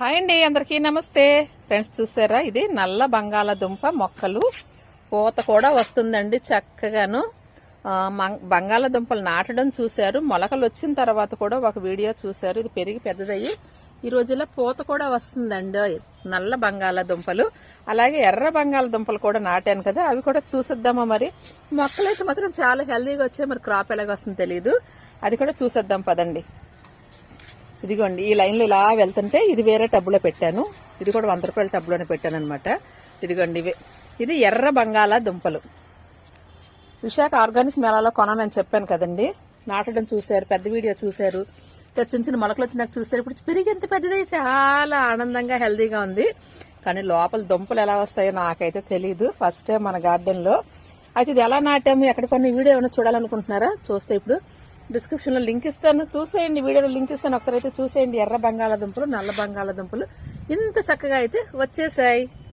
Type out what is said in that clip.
Hi అండి అందరికీ నమస్తే. ఫ్రెండ్స్ చూసారా? ఇది నల్ల బంగాళాదుంప మొక్కలు. పూత కూడా వస్తుందండి చక్కగాను. బంగాళదుంపలు మం- బంగాళాదుంపలు నాటడం చూశారు. మొలకలు వచ్చిన తర్వాత కూడా ఒక వీడియో చూశారు. ఇది పెరిగి పెద్దదయ్యి. ఈ రోజుల్లో పూత కూడా వస్తుందండి. నల్ల బంగాళాదుంపలు. అలాగే ఎర్ర బంగాళదుంపలు కూడా నాటాను కదా అవి కూడా చూసేద్దామా మరి? మొక్కలైతే మాత్రం చాలా హెల్దీగా వచ్చాయి. మరి క్రాప్ ఎలాగ వస్తుందో తెలియదు అది కూడా చూసేద్దాం పదండి. ఇదిగోండి ఈ లైన్లో ఇలా వెళ్తుంటే ఇది వేరే టబ్బులో పెట్టాను. ఇది కూడా వంద రూపాయల టబ్బులోనే పెట్టాను అనమాట ఇదిగోండి ఇవే. ఇది ఎర్ర బంగాళా దుంపలు. విశాఖ ఆర్గానిక్ మేళాలో కొనాలని చెప్పాను కదండి. నాటడం చూశారు పెద్ద వీడియో చూశారు. చిన్న చిన్న మొలకలు వచ్చినాక చూశారు. ఇప్పుడు పెరిగి ఎంత పెద్దది? చాలా ఆనందంగా హెల్దీగా ఉంది. కానీ లోపల దుంపలు ఎలా వస్తాయో నాకైతే తెలియదు ఫస్ట్ టైం మన గార్డెన్లో. అయితే ఇది ఎలా నాటాము? ఎక్కడ కొన్ని వీడియో ఏమైనా చూడాలనుకుంటున్నారా? చూస్తే ఇప్పుడు డిస్క్రిప్షన్లో లింక్ ఇస్తాను. చూసేయండి వీడియోలో లింక్ ఇస్తాను. ఒకసారి అయితే చూసేయండి. ఎర్ర బంగాళాదుంపలు నల్ల బంగాళాదుంపలు. ఇంత చక్కగా అయితే వచ్చేసాయి.